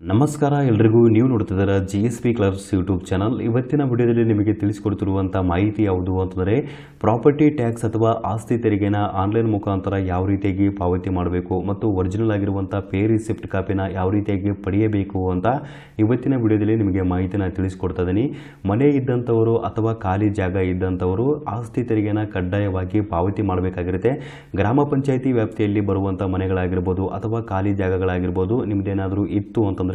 ನಮಸ್ಕಾರ, ಎಲ್ರಿಗೂ ನೀವು ನೋಡ್ತಿದ್ದೀರ G S P clubs YouTube channel ಇವತ್ತಿನ ವಿಡಿಯೋದಲ್ಲಿ ನಿಮಗೆ ತಿಳಿಸಿಕೊಡ್ತಿರುವಂಥ ಮಾಹಿತಿ ಯಾವುದು ಅಂತಂದರೆ ಪ್ರಾಪರ್ಟಿ ಟ್ಯಾಕ್ಸ್ ಅಥವಾ ಆಸ್ತಿ ತೆರಿಗೆನ ಆನ್ಲೈನ್ ಮುಖಾಂತರ ಯಾವ ರೀತಿಯಾಗಿ ಪಾವತಿ ಮಾಡಬೇಕು ಮತ್ತು ಒರಿಜಿನಲ್ ಆಗಿರುವಂಥ ಪೇ ರಿಸಿಪ್ಟ್ ಕಾಪಿನ ಯಾವ ರೀತಿಯಾಗಿ ಪಡೆಯಬೇಕು ಅಂತ ಇವತ್ತಿನ ವಿಡಿಯೋದಲ್ಲಿ ನಿಮಗೆ ಮಾಹಿತಿನ ತಿಳಿಸ್ಕೊಡ್ತಾ ಇದ್ದೀನಿ. ಮನೆ ಇದ್ದಂಥವರು ಅಥವಾ ಖಾಲಿ ಜಾಗ ಇದ್ದಂಥವರು ಆಸ್ತಿ ತೆರಿಗೆನ ಕಡ್ಡಾಯವಾಗಿ ಪಾವತಿ ಮಾಡಬೇಕಾಗಿರುತ್ತೆ. ಗ್ರಾಮ ಪಂಚಾಯಿತಿ ವ್ಯಾಪ್ತಿಯಲ್ಲಿ ಬರುವಂಥ ಮನೆಗಳಾಗಿರ್ಬೋದು ಅಥವಾ ಖಾಲಿ ಜಾಗಗಳಾಗಿರ್ಬೋದು, ನಿಮ್ದೇನಾದರೂ ಇತ್ತು ಅಂತಂದರೆ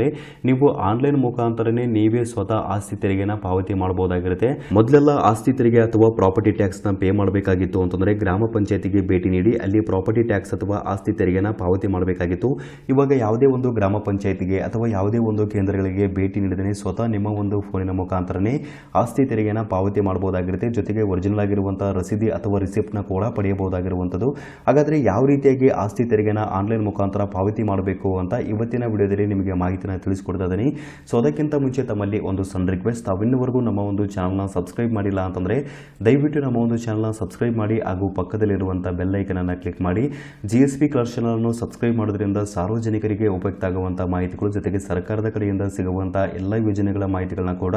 ನೀವು ಆನ್ಲೈನ್ ಮುಖಾಂತರನೇ ನೀವೇ ಸ್ವತಃ ಆಸ್ತಿ ತೆರಿಗೆನ ಪಾವತಿ ಮಾಡಬಹುದಾಗಿರುತ್ತೆ. ಮೊದಲೆಲ್ಲ ಆಸ್ತಿ ತೆರಿಗೆ ಅಥವಾ ಪ್ರಾಪರ್ಟಿ ಟ್ಯಾಕ್ಸ್ನ ಪೇ ಮಾಡಬೇಕಾಗಿತ್ತು ಅಂತಂದರೆ ಗ್ರಾಮ ಪಂಚಾಯತಿಗೆ ಭೇಟಿ ನೀಡಿ ಅಲ್ಲಿ ಪ್ರಾಪರ್ಟಿ ಟ್ಯಾಕ್ಸ್ ಅಥವಾ ಆಸ್ತಿ ತೆರಿಗೆನ ಪಾವತಿ ಮಾಡಬೇಕಾಗಿತ್ತು. ಇವಾಗ ಯಾವುದೇ ಒಂದು ಗ್ರಾಮ ಪಂಚಾಯತಿಗೆ ಅಥವಾ ಯಾವುದೇ ಒಂದು ಕೇಂದ್ರಗಳಿಗೆ ಭೇಟಿ ನೀಡಿದರೆ ಸ್ವತಃ ನಿಮ್ಮ ಒಂದು ಫೋನಿನ ಮುಖಾಂತರನೇ ಆಸ್ತಿ ತೆರಿಗೆನ ಪಾವತಿ ಮಾಡಬಹುದಾಗಿರುತ್ತೆ. ಜೊತೆಗೆ ಒರಿಜಿನಲ್ ಆಗಿರುವಂತಹ ರಸೀದಿ ಅಥವಾ ರಿಸಿಪ್ಟ್ನ ಕೂಡ ಪಡೆಯಬಹುದಾಗಿರುವಂಥದ್ದು. ಹಾಗಾದ್ರೆ ಯಾವ ರೀತಿಯಾಗಿ ಆಸ್ತಿ ತೆರಿಗೆನ ಆನ್ಲೈನ್ ಮುಖಾಂತರ ಪಾವತಿ ಮಾಡಬೇಕು ಅಂತ ಇವತ್ತಿನ ವಿಡಿಯೋದಲ್ಲಿ ನಿಮಗೆ ಮಾಹಿತಿನ ತಿಳಿಸ್ಕೊಡ್ತಾ ಇದ್ದೀನಿ ಸೊ ಅದಕ್ಕಿಂತ ಮುಂಚೆ ತಮ್ಮಲ್ಲಿ ಒಂದು ಸಣ್ಣ ರಿಕ್ವೆಸ್ಟ್ ತಾವಿನ್ನವರೆಗೂ ನಮ್ಮ ಒಂದು ಚಾನಲ್ನ ಸಬ್ಸ್ಕ್ರೈಬ್ ಮಾಡಿಲ್ಲ ಅಂತಂದರೆ, ದಯವಿಟ್ಟು ನಮ್ಮ ಒಂದು ಚಾನಲ್ನ ಸಬ್ಸ್ಕ್ರೈಬ್ ಮಾಡಿ ಹಾಗೂ ಪಕ್ಕದಲ್ಲಿರುವಂಥ ಬೆಲ್ಲೈಕನನ್ನು ಕ್ಲಿಕ್ ಮಾಡಿ. ಜಿ ಎಸ್ ಪಿ ಕ್ಲರ್ ಚಾನಲನ್ನು ಸಬ್ಸ್ಕ್ರೈಬ್ ಮಾಡೋದ್ರಿಂದ ಸಾರ್ವಜನಿಕರಿಗೆ ಉಪಯುಕ್ತ ಆಗುವಂಥ ಮಾಹಿತಿಗಳು ಜೊತೆಗೆ ಸರ್ಕಾರದ ಕಡೆಯಿಂದ ಸಿಗುವಂಥ ಎಲ್ಲ ಯೋಜನೆಗಳ ಮಾಹಿತಿಗಳನ್ನ ಕೂಡ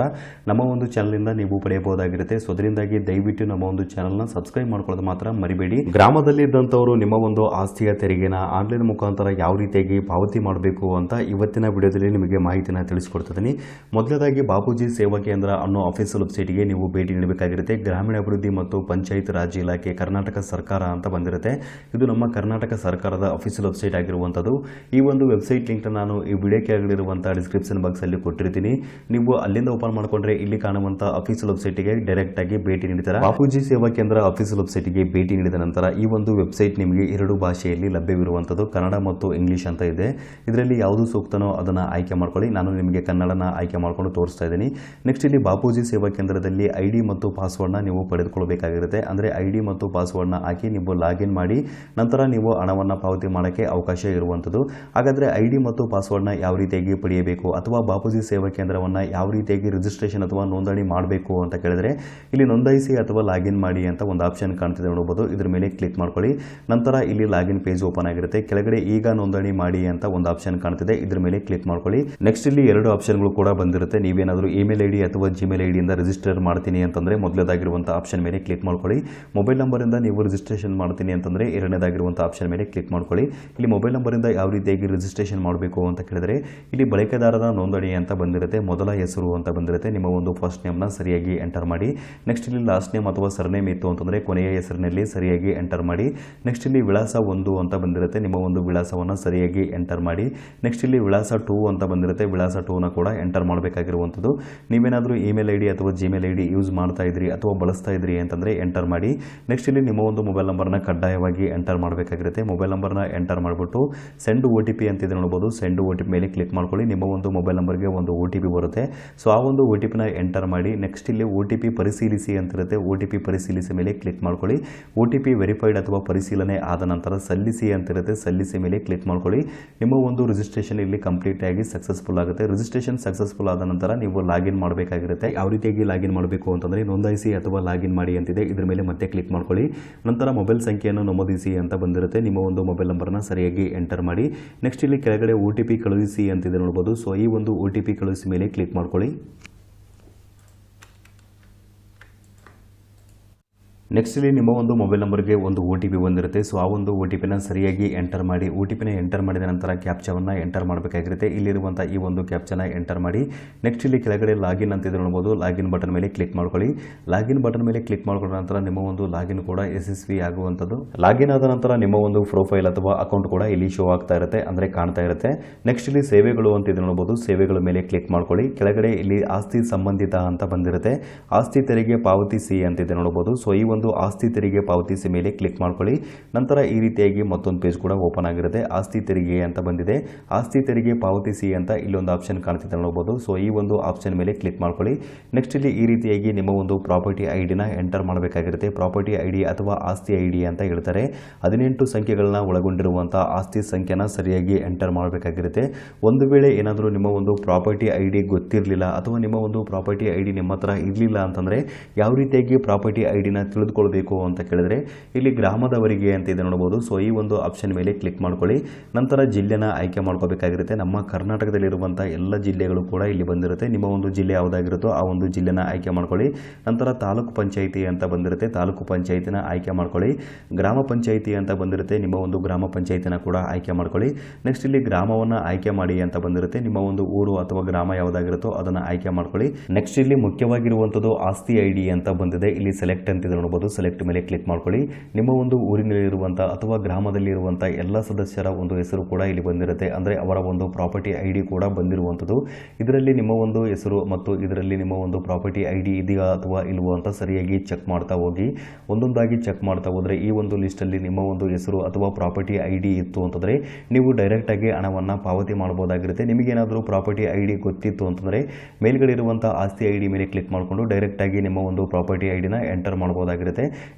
ನಮ್ಮ ಒಂದು ಚಾನಲಿಂದ ನೀವು ಪಡೆಯಬಹುದಾಗಿರುತ್ತೆ. ಸೊ ಅದರಿಂದಾಗಿ ದಯವಿಟ್ಟು ನಮ್ಮ ಒಂದು ಚಾನಲ್ನ ಸಬ್ಸ್ಕ್ರೈಬ್ ಮಾಡ್ಕೊಳ್ಳೋದು ಮಾತ್ರ ಮರಿಬೇಡಿ. ಗ್ರಾಮದಲ್ಲಿ ಇದ್ದಂಥವರು ನಿಮ್ಮ ಒಂದು ಆಸ್ತಿಯ ತೆರಿಗೆನ ಆನ್ಲೈನ್ ಮುಖಾಂತರ ಯಾವ ರೀತಿಯಾಗಿ ಪಾವತಿ ಮಾಡಬೇಕು ಅಂತ ಇವತ್ತಿನ ವಿಡಿಯೋದಲ್ಲಿ ನಿಮಗೆ ಮಾಹಿತಿಯನ್ನು ತಿಳಿಸ್ಕೊಡ್ತಿದ್ದೀನಿ. ಮೊದಲದಾಗಿ ಬಾಪೂಜಿ ಸೇವಾ ಕೇಂದ್ರ ಅನ್ನೋ ಆಫೀಸಿಯಲ್ ವೆಬ್ಸೈಟ್ಗೆ ನೀವು ಭೇಟಿ ನೀಡಬೇಕಾಗಿರುತ್ತೆ. ಗ್ರಾಮೀಣಾಭಿವೃದ್ಧಿ ಮತ್ತು ಪಂಚಾಯತ್ ರಾಜ್ ಇಲಾಖೆ ಕರ್ನಾಟಕ ಸರ್ಕಾರ ಅಂತ ಬಂದಿರುತ್ತೆ. ಇದು ನಮ್ಮ ಕರ್ನಾಟಕ ಸರ್ಕಾರದ ಅಫಿಷಿಯಲ್ ವೆಬ್ಸೈಟ್ ಆಗಿರುವಂಥದ್ದು. ಈ ಒಂದು ವೆಬ್ಸೈಟ್ ಲಿಂಕ್ ನಾನು ಈ ವಿಡಿಯೋ ಕೆಳಗಿರುವಂಥ ಡಿಸ್ಕ್ರಿಪ್ಷನ್ ಬಾಕ್ಸ್ ಅಲ್ಲಿ ಕೊಟ್ಟಿರ್ತೀನಿ. ನೀವು ಅಲ್ಲಿಂದ ಓಪನ್ ಮಾಡಿಕೊಂಡ್ರೆ ಇಲ್ಲಿ ಕಾಣುವಂಥ ಅಫಿಷಿಯಲ್ ವೆಬ್ಸೈಟ್ಗೆ ಡೈರೆಕ್ಟ್ ಆಗಿ ಭೇಟಿ ನೀಡ್ತಾರೆ ಬಾಪೂಜಿ ಸೇವಾ ಕೇಂದ್ರ ಅಫಿಷಿಯಲ್ ವೆಬ್ಸೈಟ್ಗೆ ಭೇಟಿ ನೀಡಿದ ನಂತರ ಈ ಒಂದು ವೆಬ್ಸೈಟ್ ನಿಮಗೆ ಎರಡು ಭಾಷೆಯಲ್ಲಿ ಲಭ್ಯವಿರುವಂಥದ್ದು ಕನ್ನಡ ಮತ್ತು ಇಂಗ್ಲಿಷ್ ಅಂತ ಇದೆ. ಇದರಲ್ಲಿ ಯಾವುದು ಸೂಕ್ತನೋ ಅದನ್ನು ಆಯ್ಕೆ ಮಾಡ್ಕೊಳ್ಳಿ. ನಾನು ನಿಮಗೆ ಕನ್ನಡನ ಆಯ್ಕೆ ಮಾಡ್ಕೊಂಡು ತೋರಿಸ್ತಾ ಇದ್ದೀನಿ. ನೆಕ್ಸ್ಟ್ ಇಲ್ಲಿ ಬಾಪೂಜಿ ಸೇವಾ ಕೇಂದ್ರದಲ್ಲಿ ಐ ಡಿ ಮತ್ತು ಪಾಸ್ವರ್ಡ್ನ ನೀವು ಪಡೆದುಕೊಳ್ಬೇಕಾಗಿರುತ್ತೆ ಅಂದರೆ ಐ ಡಿ ಮತ್ತು ಪಾಸ್ವರ್ಡ್ನ ಹಾಕಿ ನೀವು ಲಾಗಿನ್ ಮಾಡಿ, ನಂತರ ನೀವು ಹಣವನ್ನು ಪಾವತಿ ಮಾಡೋಕ್ಕೆ ಅವಕಾಶ ಇರುವಂಥದ್ದು. ಹಾಗಾದರೆ ಐ ಡಿ ಮತ್ತು ಪಾಸ್ವರ್ಡ್ನ ಯಾವ ರೀತಿಯಾಗಿ ಪಡೆಯಬೇಕು? ಅಥವಾ ಬಾಪೂಜಿ ಸೇವಾ ಕೇಂದ್ರವನ್ನು ಯಾವ ರೀತಿಯಾಗಿ ರಿಜಿಸ್ಟ್ರೇಷನ್ ಅಥವಾ ನೋಂದಣಿ ಮಾಡಬೇಕು ಅಂತ ಕೇಳಿದರೆ, ಇಲ್ಲಿ ನೋಂದಾಯಿಸಿ ಅಥವಾ ಲಾಗಿನ್ ಮಾಡಿ ಅಂತ ಒಂದು ಆಪ್ಷನ್ ಕಾಣ್ತಿದೆ ನೋಡಬಹುದು ಇದ್ರ ಮೇಲೆ ಕ್ಲಿಕ್ ಮಾಡ್ಕೊಳ್ಳಿ. ನಂತರ ಇಲ್ಲಿ ಲಾಗಿನ್ ಪೇಜ್ ಓಪನ್ ಆಗಿರುತ್ತೆ. ಕೆಳಗಡೆ ಈಗ ನೋಂದಣಿ ಮಾಡಿ ಅಂತ ಒಂದು ಆಪ್ಷನ್ ಕಾಣ್ತಿದೆ. ಇದ್ರ ಮೇಲೆ ಕ್ಲಿಕ್ ಮಾಡ್ಕೊಳ್ಳಿ ನೆಕ್ಸ್ಟ್ ಇಲ್ಲಿ ಎರಡು ಆಪ್ಷನ್ಗಳು ಕೂಡ ಬಂದಿರುತ್ತೆ. ನೀವೇನಾದರೂ ಇಮೇಲ್ ಐ ಡಿ ಅಥವಾ ಜಿಮೇಲ್ ಐ ಡಿಯಿಂದ ರಿಜಿಸ್ಟರ್ ಮಾಡ್ತೀನಿ ಅಂತಂದರೆ ಮೊದಲೇದಾಗಿರುವಂಥ ಆಪ್ಷನ್ ಮೇಲೆ ಕ್ಲಿಕ್ ಮಾಡ್ಕೊಳ್ಳಿ. ಮೊಬೈಲ್ ನಂಬರಿಂದ ನೀವು ರಿಜಿಸ್ಟ್ರೇಷನ್ ಮಾಡ್ತೀನಿ ಅಂತಂದರೆ ಎರಡನೇದಾಗಿರುವಂಥ ಆಪ್ಷನ್ ಮೇಲೆ ಕ್ಲಿಕ್ ಮಾಡ್ಕೊಳ್ಳಿ. ಇಲ್ಲಿ ಮೊಬೈಲ್ ನಂಬರಿಂದ ಯಾವ ರೀತಿಯಾಗಿ ರಿಜಿಸ್ಟ್ರೇಷನ್ ಮಾಡಬೇಕು ಅಂತ ಕೇಳಿದರೆ, ಇಲ್ಲಿ ಬಳಕೆದಾರರ ನೋಂದಣಿ ಅಂತ ಬಂದಿರುತ್ತೆ. ಮೊದಲ ಹೆಸರು ಅಂತ ಬಂದಿರುತ್ತೆ. ನಿಮ್ಮ ಒಂದು ಫಸ್ಟ್ ನೇಮ್ನ ಸರಿಯಾಗಿ ಎಂಟರ್ ಮಾಡಿ. ನೆಕ್ಸ್ಟ್ ಇಲ್ಲಿ ಲಾಸ್ಟ್ ನೇಮ್ ಅಥವಾ ಸರ್ನೇಮ್ ಇತ್ತು ಅಂತಂದರೆ ಕೊನೆಯ ಹೆಸರಿನಲ್ಲಿ ಸರಿಯಾಗಿ ಎಂಟರ್ ಮಾಡಿ. ನೆಕ್ಸ್ಟ್ ಇಲ್ಲಿ ವಿಳಾಸ ಒಂದು ಅಂತ ಬಂದಿರುತ್ತೆ. ನಿಮ್ಮ ಒಂದು ವಿಳಾಸವನ್ನು ಸರಿಯಾಗಿ ಎಂಟರ್ ಮಾಡಿ. ನೆಕ್ಸ್ಟ್ ಇಲ್ಲಿ ವಿಳಾಸ ಟೂ ಅಂತ ಬಂದಿರುತ್ತೆ, ವಿಳಾಸ ಟೂನ ಕೂಡ ಎಂಟರ್ ಮಾಡಬೇಕಾಗಿರುವಂಥದ್ದು. ನೀವೇನಾದರೂ ಇಮೇಲ್ ಐ ಡಿ ಅಥವಾ ಜಿಮೇಲ್ ಐ ಡಿ ಯೂಸ್ ಮಾಡ್ತಾ ಇದ್ರಿ ಅಥವಾ ಬಳಸ್ತಾ ಇದ್ರಿ ಅಂತಂದರೆ ಎಂಟರ್ ಮಾಡಿ. ನೆಕ್ಸ್ಟ್ ಇಲ್ಲಿ ನಿಮ್ಮ ಒಂದು ಮೊಬೈಲ್ ನಂಬರ್ನ ಕಡ್ಡಾಯವಾಗಿ ಎಂಟರ್ ಮಾಡಬೇಕಾಗಿರುತ್ತೆ. ಮೊಬೈಲ್ ನಂಬರ್ನ ಎಂಟರ್ ಮಾಡಿಬಿಟ್ಟು ಸೆಂಡ್ ಒ ಟಿ ಪಿ ಅಂತಿದೆ ನೋಡ್ಬೋದು. ಸೆಂಡ್ ಒ ಟಿ ಪಿ ಮೇಲೆ ಕ್ಲಿಕ್ ಮಾಡ್ಕೊಳ್ಳಿ. ನಿಮ್ಮ ಒಂದು ಮೊಬೈಲ್ ನಂಬರ್ಗೆ ಒಂದು ಒ ಟಿ ಪಿ ಬರುತ್ತೆ. ಸೊ ಆ ಒಂದು ಒ ಟಿ ಪಿನ ಎಂಟರ್ ಮಾಡಿ. ನೆಕ್ಸ್ಟ್ ಇಲ್ಲಿ ಒ ಟಿ ಪಿ ಪರಿಶೀಲಿಸಿ ಅಂತಿರುತ್ತೆ. ಒ ಟಿ ಪಿ ಪರಿಶೀಲಿಸಿ ಮೇಲೆ ಕ್ಲಿಕ್ ಮಾಡ್ಕೊಳ್ಳಿ. ಒ ಟಿ ಪಿ ವೆರಿಫೈಡ್ ಅಥವಾ ಪರಿಶೀಲನೆ ಆದ ನಂತರ ಸಲ್ಲಿಸಿ ಅಂತಿರುತ್ತೆ. ಸಲ್ಲಿಸಿ ಮೇಲೆ ಕ್ಲಿಕ್ ಮಾಡ್ಕೊಳ್ಳಿ. ನಿಮ್ಮ ಒಂದು ರಿಜಿಸ್ಟ್ರೇಷನ್ ಇಲ್ಲಿ ಕಂಪ್ಲೀಟ್ ಆಗಿ ಸಕ್ಸಸ್ಫುಲ್ ಆಗುತ್ತೆ. ರಿಜಿಸ್ಟ್ರೇಷನ್ ಸಕ್ಸಸ್ಫುಲ್ ಆದ ನಂತರ ನೀವು ಲಾಗಿನ್ ಮಾಡಬೇಕಾಗಿರುತ್ತೆ. ಯಾವ ರೀತಿಯಾಗಿ ಲಾಗಿನ್ ಮಾಡಬೇಕು ಅಂತಂದರೆ ನೋಂದಾಯಿಸಿ ಅಥವಾ ಲಾಗಿನ್ ಮಾಡಿ ಅಂತಿದೆ. ಇದ್ರ ಮೇಲೆ ಮತ್ತೆ ಕ್ಲಿಕ್ ಮಾಡ್ಕೊಳ್ಳಿ. ನಂತರ ಮೊಬೈಲ್ ಸಂಖ್ಯೆಯನ್ನು ನಮೂದಿಸಿ ಅಂತ ಬಂದಿರುತ್ತೆ. ನಿಮ್ಮ ಒಂದು ಮೊಬೈಲ್ ನಂಬರ್ನ ಸರಿಯಾಗಿ ಎಂಟರ್ ಮಾಡಿ. ನೆಕ್ಸ್ಟ್ ಇಲ್ಲಿ ಕೆಳಗಡೆ ಒ ಟಿ ಪಿ ಕಳುಹಿಸಿ ಅಂತಿದೆ ನೋಡ್ಬೋದು. ಸೊ ಈ ಒಂದು ಒ ಟಿ ಪಿ ಕಳುಹಿಸಿ ಮೇಲೆ ಕ್ಲಿಕ್ ಮಾಡ್ಕೊಳ್ಳಿ. ನೆಕ್ಸ್ಟ್ ಇಲ್ಲಿ ನಿಮ್ಮ ಒಂದು ಮೊಬೈಲ್ ನಂಬರ್ಗೆ ಒಂದು ಒ ಟಿ ಪಿ ಬಂದಿರುತ್ತೆ. ಸೊ ಆ ಒಂದು ಒ ಟಿ ಪಿನ ಸರಿಯಾಗಿ ಎಂಟರ್ ಮಾಡಿ ಒ ಟಿ ಪಿನ ಎಂಟರ್ ಮಾಡಿದ ನಂತರ ಕ್ಯಾಪ್ಚಾವನ್ನು ಎಂಟರ್ ಮಾಡಬೇಕಾಗಿರುತ್ತೆ. ಇಲ್ಲಿರುವಂಥ ಈ ಒಂದು ಕ್ಯಾಪ್ಚನ್ನ ಎಂಟರ್ ಮಾಡಿ ನೆಕ್ಸ್ಟ್ ಇಲ್ಲಿ ಕೆಳಗಡೆ ಲಾಗಿನ್ ಅಂತ ಇದು ನೋಡ್ಬೋದು. ಲಾಗಿನ್ ಬಟನ್ ಮೇಲೆ ಕ್ಲಿಕ್ ಮಾಡ್ಕೊಳ್ಳಿ. ಲಾಗಿನ್ ಬಟನ್ ಮೇಲೆ ಕ್ಲಿಕ್ ಮಾಡ್ಕೊಂಡ ನಂತರ ನಿಮ್ಮ ಒಂದು ಲಾಗಿನ್ ಕೂಡ ಯಶಸ್ವಿ ಆಗುವಂಥದ್ದು. ಲಾಗಿನ್ ಆದ ನಂತರ ನಿಮ್ಮ ಒಂದು ಪ್ರೊಫೈಲ್ ಅಥವಾ ಅಕೌಂಟ್ ಕೂಡ ಇಲ್ಲಿ ಶೋ ಆಗ್ತಾ ಇರುತ್ತೆ, ಅಂದರೆ ಕಾಣ್ತಾ ಇರುತ್ತೆ. ನೆಕ್ಸ್ಟ್ ಇಲ್ಲಿ ಸೇವೆಗಳು ಅಂತ ಇದು ನೋಡ್ಬೋದು. ಸೇವೆಗಳ ಮೇಲೆ ಕ್ಲಿಕ್ ಮಾಡ್ಕೊಳ್ಳಿ. ಕೆಳಗಡೆ ಇಲ್ಲಿ ಆಸ್ತಿ ಸಂಬಂಧಿತ ಅಂತ ಬಂದಿರುತ್ತೆ. ಆಸ್ತಿ ತೆರಿಗೆ ಪಾವತಿಸಿ ಅಂತಿದೆ ನೋಡಬಹುದು ಸೊ ಈ ಆಸ್ತಿ ತೆರಿಗೆ ಪಾವತಿಸಿ ಮೇಲೆ ಕ್ಲಿಕ್ ಮಾಡ್ಕೊಳ್ಳಿ. ನಂತರ ಈ ರೀತಿಯಾಗಿ ಮತ್ತೊಂದು ಪೇಜ್ ಕೂಡ ಓಪನ್ ಆಗಿರುತ್ತೆ. ಆಸ್ತಿ ತೆರಿಗೆ ಅಂತ ಬಂದಿದೆ. ಆಸ್ತಿ ತೆರಿಗೆ ಪಾವತಿಸಿ ಅಂತ ಇಲ್ಲೊಂದು ಆಪ್ಷನ್ ಕಾಣ್ತಿದೆ ನೋಡಬಹುದು ಸೊ ಈ ಒಂದು ಆಪ್ಷನ್ ಮೇಲೆ ಕ್ಲಿಕ್ ಮಾಡ್ಕೊಳ್ಳಿ. ನೆಕ್ಸ್ಟ್ ಇಲ್ಲಿ ಈ ರೀತಿಯಾಗಿ ನಿಮ್ಮ ಒಂದು ಪ್ರಾಪರ್ಟಿ ಐ ಡಿನ ಎಂಟರ್ ಮಾಡಬೇಕಾಗಿರುತ್ತೆ. ಪ್ರಾಪರ್ಟಿ ಐ ಡಿ ಅಥವಾ ಆಸ್ತಿ ಐ ಡಿ ಅಂತ ಹೇಳ್ತಾರೆ. ಹದಿನೆಂಟು ಸಂಖ್ಯೆಗಳನ್ನ ಒಳಗೊಂಡಿರುವಂತಹ ಆಸ್ತಿ ಸಂಖ್ಯೆನ ಸರಿಯಾಗಿ ಎಂಟರ್ ಮಾಡಬೇಕಾಗಿರುತ್ತೆ. ಒಂದು ವೇಳೆ ಏನಾದರೂ ನಿಮ್ಮ ಒಂದು ಪ್ರಾಪರ್ಟಿ ಐ ಡಿ ಗೊತ್ತಿರಲಿಲ್ಲ ಅಥವಾ ನಿಮ್ಮ ಒಂದು ಪ್ರಾಪರ್ಟಿ ಐ ಡಿ ನಿಮ್ಮ ಹತ್ರ ಇರಲಿಲ್ಲ ಅಂತಂದ್ರೆ ಯಾವ ರೀತಿಯಾಗಿ ಪ್ರಾಪರ್ಟಿ ಐ ಡಿನ ತಿಳಿದು ತೆಗೆದುಕೊಳ್ಬೇಕು ಅಂತ ಕೇಳಿದ್ರೆ ಇಲ್ಲಿ ಗ್ರಾಮದವರಿಗೆ ಅಂತ ಇದೆ ನೋಡಬಹುದು ಸೊ ಈ ಒಂದು ಆಪ್ಷನ್ ಮೇಲೆ ಕ್ಲಿಕ್ ಮಾಡ್ಕೊಳ್ಳಿ. ನಂತರ ಜಿಲ್ಲೆನ ಆಯ್ಕೆ ಮಾಡ್ಕೋಬೇಕಾಗಿರುತ್ತೆ. ನಮ್ಮ ಕರ್ನಾಟಕದಲ್ಲಿರುವಂಥ ಎಲ್ಲ ಜಿಲ್ಲೆಗಳು ಕೂಡ ಇಲ್ಲಿ ಬಂದಿರುತ್ತೆ. ನಿಮ್ಮ ಒಂದು ಜಿಲ್ಲೆ ಯಾವುದಾಗಿರುತ್ತೋ ಆ ಒಂದು ಜಿಲ್ಲೆನ ಆಯ್ಕೆ ಮಾಡ್ಕೊಳ್ಳಿ. ನಂತರ ತಾಲೂಕು ಪಂಚಾಯಿತಿ ಅಂತ ಬಂದಿರುತ್ತೆ. ತಾಲೂಕು ಪಂಚಾಯಿತಿನ ಆಯ್ಕೆ ಮಾಡ್ಕೊಳ್ಳಿ. ಗ್ರಾಮ ಪಂಚಾಯಿತಿ ಅಂತ ಬಂದಿರುತ್ತೆ. ನಿಮ್ಮ ಒಂದು ಗ್ರಾಮ ಪಂಚಾಯಿತಿನ ಕೂಡ ಆಯ್ಕೆ ಮಾಡ್ಕೊಳ್ಳಿ. ನೆಕ್ಸ್ಟ್ ಇಲ್ಲಿ ಗ್ರಾಮವನ್ನು ಆಯ್ಕೆ ಮಾಡಿ ಅಂತ ಬಂದಿರುತ್ತೆ. ನಿಮ್ಮ ಒಂದು ಊರು ಅಥವಾ ಗ್ರಾಮ ಯಾವುದಾಗಿರುತ್ತೋ ಅದನ್ನು ಆಯ್ಕೆ ಮಾಡ್ಕೊಳ್ಳಿ. ನೆಕ್ಸ್ಟ್ ಇಲ್ಲಿ ಮುಖ್ಯವಾಗಿರುವಂಥದ್ದು ಆಸ್ತಿ ಐ ಅಂತ ಬಂದಿದೆ. ಇಲ್ಲಿ ಸೆಲೆಕ್ಟ್ ಅಂತಿದೆ ನೋಡಬಹುದು ಸೆಲೆಕ್ಟ್ ಮೇಲೆ ಕ್ಲಿಕ್ ಮಾಡ್ಕೊಳ್ಳಿ. ನಿಮ್ಮ ಒಂದು ಊರಿನಲ್ಲಿರುವಂಥ ಅಥವಾ ಗ್ರಾಮದಲ್ಲಿರುವಂಥ ಎಲ್ಲ ಸದಸ್ಯರ ಒಂದು ಹೆಸರು ಕೂಡ ಇಲ್ಲಿ ಬಂದಿರುತ್ತೆ. ಅಂದರೆ ಅವರ ಒಂದು ಪ್ರಾಪರ್ಟಿ ಐ ಕೂಡ ಬಂದಿರುವಂಥದ್ದು. ಇದರಲ್ಲಿ ನಿಮ್ಮ ಒಂದು ಹೆಸರು ಮತ್ತು ಇದರಲ್ಲಿ ನಿಮ್ಮ ಒಂದು ಪ್ರಾಪರ್ಟಿ ಐ ಡಿ ಇದೆಯಾ ಅಥವಾ ಇಲ್ವೋ ಅಂತ ಸರಿಯಾಗಿ ಚೆಕ್ ಮಾಡ್ತಾ ಹೋಗಿ. ಒಂದೊಂದಾಗಿ ಚೆಕ್ ಮಾಡ್ತಾ ಹೋದರೆ ಈ ಒಂದು ಲಿಸ್ಟಲ್ಲಿ ನಿಮ್ಮ ಒಂದು ಹೆಸರು ಅಥವಾ ಪ್ರಾಪರ್ಟಿ ಐ ಇತ್ತು ಅಂತಂದರೆ ನೀವು ಡೈರೆಕ್ಟಾಗಿ ಹಣವನ್ನು ಪಾವತಿ ಮಾಡ್ಬೋದಾಗಿರುತ್ತೆ ನಿಮಗೇನಾದರೂ ಪ್ರಾಪರ್ಟಿ ಐ ಡಿ ಗೊತ್ತಿತ್ತು ಅಂತಂದರೆ ಮೇಲ್ಗಡೆ ಇರುವಂಥ ಆಸ್ತಿ ಐ ಮೇಲೆ ಕ್ಲಿಕ್ ಮಾಡಿಕೊಂಡು ಡೈರೆಕ್ಟಾಗಿ ನಿಮ್ಮ ಒಂದು ಪ್ರಾಪರ್ಟಿ ಐ ಡಿನ ಎಂಟರ್ ಮಾಡ್ಬೋದಾಗಿರುತ್ತೆ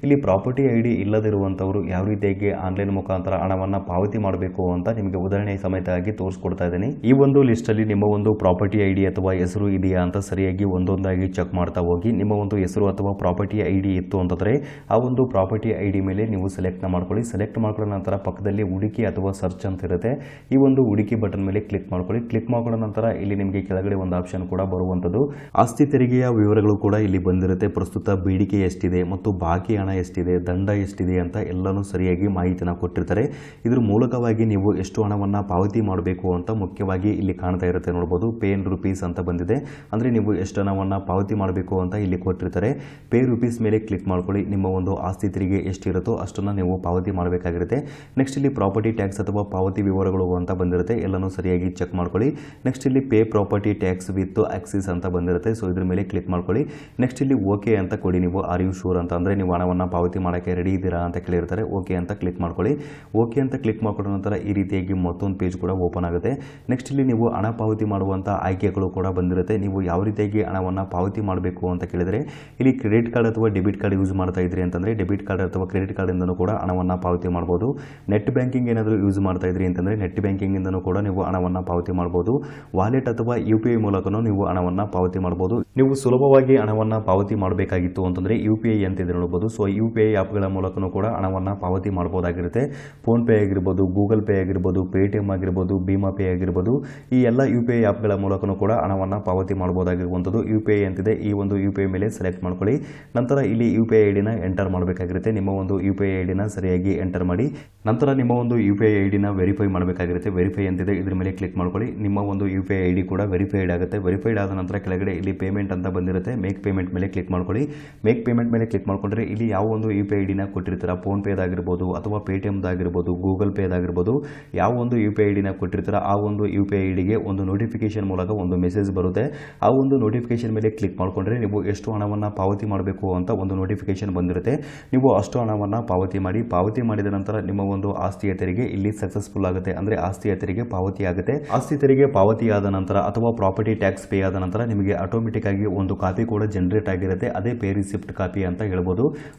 ಇಲ್ಲಿ ಪ್ರಾಪರ್ಟಿ ಐ ಡಿ ಇಲ್ಲದಿರುವಂಥವರು ಯಾವ ರೀತಿಯಾಗಿ ಆನ್ಲೈನ್ ಮುಖಾಂತರ ಹಣವನ್ನು ಪಾವತಿ ಮಾಡಬೇಕು ಅಂತ ನಿಮಗೆ ಉದಾಹರಣೆ ಸಮೇತವಾಗಿ ತೋರಿಸ್ಕೊಡ್ತಾ ಇದ್ದೀನಿ. ಈ ಒಂದು ಲಿಸ್ಟಲ್ಲಿ ನಿಮ್ಮ ಒಂದು ಪ್ರಾಪರ್ಟಿ ಐ ಡಿ ಅಥವಾ ಹೆಸರು ಇದೆಯಾ ಅಂತ ಸರಿಯಾಗಿ ಒಂದೊಂದಾಗಿ ಚೆಕ್ ಮಾಡ್ತಾ ಹೋಗಿ. ನಿಮ್ಮ ಒಂದು ಹೆಸರು ಅಥವಾ ಪ್ರಾಪರ್ಟಿ ಐ ಡಿ ಇತ್ತು ಅಂತಂದರೆ ಆ ಒಂದು ಪ್ರಾಪರ್ಟಿ ಐ ಡಿ ಮೇಲೆ ನೀವು ಸೆಲೆಕ್ಟ್ನ ಮಾಡ್ಕೊಳ್ಳಿ. ಸೆಲೆಕ್ಟ್ ಮಾಡ್ಕೊಂಡ ನಂತರ ಪಕ್ಕದಲ್ಲಿ ಹುಡುಕಿ ಅಥವಾ ಸರ್ಚ್ ಅಂತ ಇರುತ್ತೆ. ಈ ಒಂದು ಹುಡುಕಿ ಬಟನ್ ಮೇಲೆ ಕ್ಲಿಕ್ ಮಾಡ್ಕೊಳ್ಳಿ. ಕ್ಲಿಕ್ ಮಾಡ್ಕೊಂಡ ನಂತರ ಇಲ್ಲಿ ನಿಮಗೆ ಕೆಳಗಡೆ ಒಂದು ಆಪ್ಷನ್ ಕೂಡ ಬರುವಂಥದ್ದು. ಆಸ್ತಿ ತೆರಿಗೆಯ ವಿವರಗಳು ಕೂಡ ಇಲ್ಲಿ ಬಂದಿರುತ್ತೆ. ಪ್ರಸ್ತುತ ಬೇಡಿಕೆ ಎಷ್ಟಿದೆ ಮತ್ತು ಬಾಕಿ ಹಣ ಎಷ್ಟಿದೆ, ದಂಡ ಎಷ್ಟಿದೆ ಅಂತ ಎಲ್ಲನೂ ಸರಿಯಾಗಿ ಮಾಹಿತಿನ ಕೊಟ್ಟಿರ್ತಾರೆ. ಇದ್ರ ಮೂಲಕವಾಗಿ ನೀವು ಎಷ್ಟು ಹಣವನ್ನು ಪಾವತಿ ಮಾಡಬೇಕು ಅಂತ ಮುಖ್ಯವಾಗಿ ಇಲ್ಲಿ ಕಾಣ್ತಾ ಇರುತ್ತೆ ನೋಡ್ಬೋದು. ಪೇ ಇನ್ ರುಪೀಸ್ ಅಂತ ಬಂದಿದೆ. ಅಂದರೆ ನೀವು ಎಷ್ಟು ಹಣವನ್ನು ಪಾವತಿ ಮಾಡಬೇಕು ಅಂತ ಇಲ್ಲಿ ಕೊಟ್ಟಿರ್ತಾರೆ. ಪೇ ರುಪೀಸ್ ಮೇಲೆ ಕ್ಲಿಕ್ ಮಾಡ್ಕೊಳ್ಳಿ. ನಿಮ್ಮ ಒಂದು ಆಸ್ತಿ ತೆರಿಗೆ ಎಷ್ಟಿರುತ್ತೋ ಅಷ್ಟನ್ನು ನೀವು ಪಾವತಿ ಮಾಡಬೇಕಾಗಿರುತ್ತೆ. ನೆಕ್ಸ್ಟ್ ಇಲ್ಲಿ ಪ್ರಾಪರ್ಟಿ ಟ್ಯಾಕ್ಸ್ ಅಥವಾ ಪಾವತಿ ವಿವರಗಳು ಅಂತ ಬಂದಿರುತ್ತೆ. ಎಲ್ಲನೂ ಸರಿಯಾಗಿ ಚೆಕ್ ಮಾಡ್ಕೊಳ್ಳಿ. ನೆಕ್ಸ್ಟ್ ಇಲ್ಲಿ pay property tax with Axis ಅಂತ ಬಂದಿರುತ್ತೆ. ಸೊ ಇದ್ರ ಮೇಲೆ ಕ್ಲಿಕ್ ಮಾಡ್ಕೊಳ್ಳಿ. ನೆಕ್ಸ್ಟ್ ಇಲ್ಲಿ ಓಕೆ ಅಂತ ಕೊಡಿ ನೀವು. ಆರ್ ಯು ಶೂರ್ ಅಂತ ಅಂದರೆ ನೀವು ಹಣವನ್ನು ಪಾವತಿ ಮಾಡೋಕ್ಕೆ ರೆಡಿ ಇದ್ದೀರಾ ಅಂತ ಕೇಳಿರ್ತಾರೆ. ಓಕೆ ಅಂತ ಕ್ಲಿಕ್ ಮಾಡ್ಕೊಳ್ಳಿ. ಓಕೆ ಅಂತ ಕ್ಲಿಕ್ ಮಾಡ್ಕೊಂಡ ನಂತರ ಈ ರೀತಿಯಾಗಿ ಮತ್ತೊಂದು ಪೇಜ್ ಕೂಡ ಓಪನ್ ಆಗುತ್ತೆ. ನೆಕ್ಸ್ಟ್ ಇಲ್ಲಿ ನೀವು ಹಣ ಪಾವತಿ ಮಾಡುವಂಥ ಆಯ್ಕೆಗಳು ಕೂಡ ಬಂದಿರುತ್ತೆ. ನೀವು ಯಾವ ರೀತಿಯಾಗಿ ಹಣವನ್ನು ಪಾವತಿ ಮಾಡಬೇಕು ಅಂತ ಕೇಳಿದರೆ, ಇಲ್ಲಿ ಕ್ರೆಡಿಟ್ ಕಾರ್ಡ್ ಅಥವಾ ಡೆಬಿಟ್ ಕಾರ್ಡ್ ಯೂಸ್ ಮಾಡ್ತಾ ಇದ್ರಿ ಅಂತಂದರೆ ಡೆಬಿಟ್ ಕಾರ್ಡ್ ಅಥವಾ ಕ್ರೆಡಿಟ್ ಕಾರ್ಡಿಂದನೂ ಕೂಡ ಹಣವನ್ನು ಪಾವತಿ ಮಾಡ್ಬೋದು. ನೆಟ್ ಬ್ಯಾಂಕಿಂಗ್ ಏನಾದರೂ ಯೂಸ್ ಮಾಡ್ತಾ ಇದ್ರಿ ಅಂತಂದರೆ ನೆಟ್ ಬ್ಯಾಂಕಿಂಗಿಂದನೂ ಕೂಡ ನೀವು ಹಣವನ್ನು ಪಾವತಿ ಮಾಡ್ಬೋದು. ವಾಲೆಟ್ ಅಥವಾ ಯು ಪಿ ಮೂಲಕನೂ ನೀವು ಹಣವನ್ನು ಪಾವತಿ ಮಾಡ್ಬೋದು. ನೀವು ಸುಲಭವಾಗಿ ಹಣವನ್ನು ಪಾವತಿ ಮಾಡಬೇಕಾಗಿತ್ತು ಅಂತಂದರೆ ಯು ಪಿ ಐ ನೋಡ್ಬೋದು ಸೊ ಯು ಪಿ ಐ ಆ್ಯಪ್ಗಳ ಮೂಲಕನೂ ಕೂಡ ಹಣವನ್ನು ಪಾವತಿ ಮಾಡ್ಬೋದಾಗಿರುತ್ತೆ. ಫೋನ್ಪೇ ಆಗಿರ್ಬೋದು ಗೂಗಲ್ ಪೇ ಆಗಿರ್ಬೋದು ಪೇಟಿಎಮ್ ಆಗಿರ್ಬೋದು ಭೀಮಾ ಪೇ ಆಗಿರ್ಬೋದು, ಈ ಎಲ್ಲ ಯು ಪಿ ಐ ಆ್ಯಪ್ಗಳ ಮೂಲಕನೂ ಕೂಡ ಹಣವನ್ನು ಪಾವತಿ ಮಾಡ್ಬೋದಾಗಿರುವಂಥದ್ದು. ಯು ಪಿ ಐ ಅಂತಿದೆ. ಈ ಒಂದು ಯು ಪಿ ಐ ಮೇಲೆ ಸೆಲೆಕ್ಟ್ ಮಾಡ್ಕೊಳ್ಳಿ. ನಂತರ ಇಲ್ಲಿ U P I I enter ಮಾಡಬೇಕಾಗಿರುತ್ತೆ. ನಿಮ್ಮ ಒಂದು ಯು ಪಿ ಐ ಐ ಸರಿಯಾಗಿ ಎಂಟರ್ ಮಾಡಿ. ನಂತರ ನಿಮ್ಮ ಒಂದು U P I I verify ಮಾಡಬೇಕಾಗಿರುತ್ತೆ. Verify ಅಂತಿದೆ. ಇದ್ರ ಮೇಲೆ ಕ್ಲಿಕ್ ಮಾಡ್ಕೊಳ್ಳಿ. ನಿಮ್ಮ ಒಂದು ಯು ಪಿ ಐ ಐ ಕೂಡ ವೆರಿಫೈಡ್ ಆಗುತ್ತೆ. ವೆರಿಫೈಡ್ ಆದ ನಂತರ ಕೆಳಗಡೆ ಇಲ್ಲಿ ಪೇಮೆಂಟ್ ಅಂತ ಬಂದಿರುತ್ತೆ. ಮೇಕ್ ಪೇಮೆಂಟ್ ಮೇಲೆ ಕ್ಲಿಕ್ ಮಾಡ್ಕೊಳ್ಳಿ. ಮೇಕ್ ಪೇಮೆಂಟ್ ಮೇಲೆ ಕ್ಲಿಕ್ ಮಾಡ್ಕೊಂಡ್ರೆ ಇಲ್ಲಿ ಯಾವ ಒಂದು ಯು ಪಿ ಐ ಡಿನ ಕೊಟ್ಟಿರ್ತೀರ? ಫೋನ್ ಪೇದಾಗಿರ್ಬೋದು ಅಥವಾ ಪೇಟಿಎಮ್ದಾಗಿರ್ಬೋದು ಗೂಗಲ್ ಪೇದಾಗಿರ್ಬೋದು ಯಾವ ಒಂದು ಯು ಪಿ ಐ ಡಿನ ಕೊಟ್ಟಿರ್ತೀರ? ಆ ಒಂದು ಯು ಪಿ ಐ ಡಿಗೆ ಒಂದು ನೋಟಿಫಿಕೇಶನ್ ಮೂಲಕ ಒಂದು ಮೆಸೇಜ್ ಬರುತ್ತೆ. ಆ ಒಂದು ನೋಟಿಫಿಕೇಶನ್ ಮೇಲೆ ಕ್ಲಿಕ್ ಮಾಡ್ಕೊಂಡ್ರೆ ನೀವು ಎಷ್ಟು ಹಣವನ್ನು ಪಾವತಿ ಮಾಡಬೇಕು ಅಂತ ಒಂದು ನೋಟಿಫಿಕೇಶನ್ ಬಂದಿರುತ್ತೆ. ನೀವು ಅಷ್ಟು ಹಣವನ್ನು ಪಾವತಿ ಮಾಡಿ, ಪಾವತಿ ಮಾಡಿದ ನಂತರ ನಿಮ್ಮ ಒಂದು ಆಸ್ತಿಯ ತೆರಿಗೆ ಇಲ್ಲಿ ಸಕ್ಸಸ್ಫುಲ್ ಆಗುತ್ತೆ. ಅಂದರೆ ಆಸ್ತಿಯ ತೆರಿಗೆ ಪಾವತಿ ಆಗುತ್ತೆ. ಆಸ್ತಿ ತೆರಿಗೆ ಪಾವತಿಯಾದ ನಂತರ ಅಥವಾ ಪ್ರಾಪರ್ಟಿ ಟ್ಯಾಕ್ಸ್ ಪೇ ಆದ ನಂತರ ನಿಮಗೆ ಆಟೋಮೆಟಿಕ್ ಆಗಿ ಒಂದು ಕಾಪಿ ಕೂಡ ಜನರೇಟ್ ಆಗಿರುತ್ತೆ. ಅದೇ ಪೇ ರಿಸಿಪ್ಟ್ ಕಾಪಿ ಅಂತ ಹೇಳ್ಬೋದು.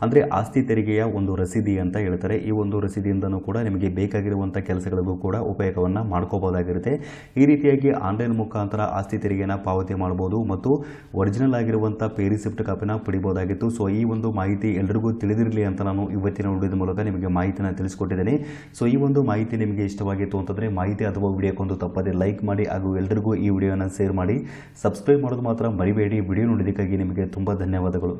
ಅಂದರೆ ಆಸ್ತಿ ತೆರಿಗೆಯ ಒಂದು ರಸೀದಿ ಅಂತ ಹೇಳ್ತಾರೆ. ಈ ಒಂದು ರಸೀದಿಯಿಂದನೂ ಕೂಡ ನಿಮಗೆ ಬೇಕಾಗಿರುವಂಥ ಕೆಲಸಗಳಿಗೂ ಕೂಡ ಉಪಯೋಗವನ್ನು ಮಾಡ್ಕೋಬೋದಾಗಿರುತ್ತೆ ಈ ರೀತಿಯಾಗಿ ಆನ್ಲೈನ್ ಮುಖಾಂತರ ಆಸ್ತಿ ತೆರಿಗೆನ ಪಾವತಿ ಮಾಡ್ಬೋದು ಮತ್ತು ಒರಿಜಿನಲ್ ಆಗಿರುವಂಥ ಪೇ ರಿಸಿಪ್ಟ್ ಕಾಪಿನ ಪಡಿಬೋದಾಗಿತ್ತು ಸೊ, ಈ ಒಂದು ಮಾಹಿತಿ ಎಲ್ರಿಗೂ ತಿಳಿದಿರಲಿ ಅಂತ ನಾನು ಇವತ್ತಿನ ವಿಡಿಯೋದ ಮೂಲಕ ನಿಮಗೆ ಮಾಹಿತಿನ ತಿಳಿಸ್ಕೊಟ್ಟಿದ್ದೇನೆ. ಸೊ, ಈ ಒಂದು ಮಾಹಿತಿ ನಿಮಗೆ ಇಷ್ಟವಾಗಿತ್ತು ಅಂತಂದರೆ ಮಾಹಿತಿ ಅಥವಾ ವಿಡಿಯೋಕ್ಕೊಂದು ತಪ್ಪದೆ ಲೈಕ್ ಮಾಡಿ ಹಾಗೂ ಎಲ್ರಿಗೂ ಈ ವಿಡಿಯೋನ ಶೇರ್ ಮಾಡಿ. ಸಬ್ಸ್ಕ್ರೈಬ್ ಮಾಡೋದು ಮಾತ್ರ ಮರಿಬೇಡಿ. ವಿಡಿಯೋ ನೋಡಿದ್ದಕ್ಕಾಗಿ ನಿಮಗೆ ತುಂಬ ಧನ್ಯವಾದಗಳು.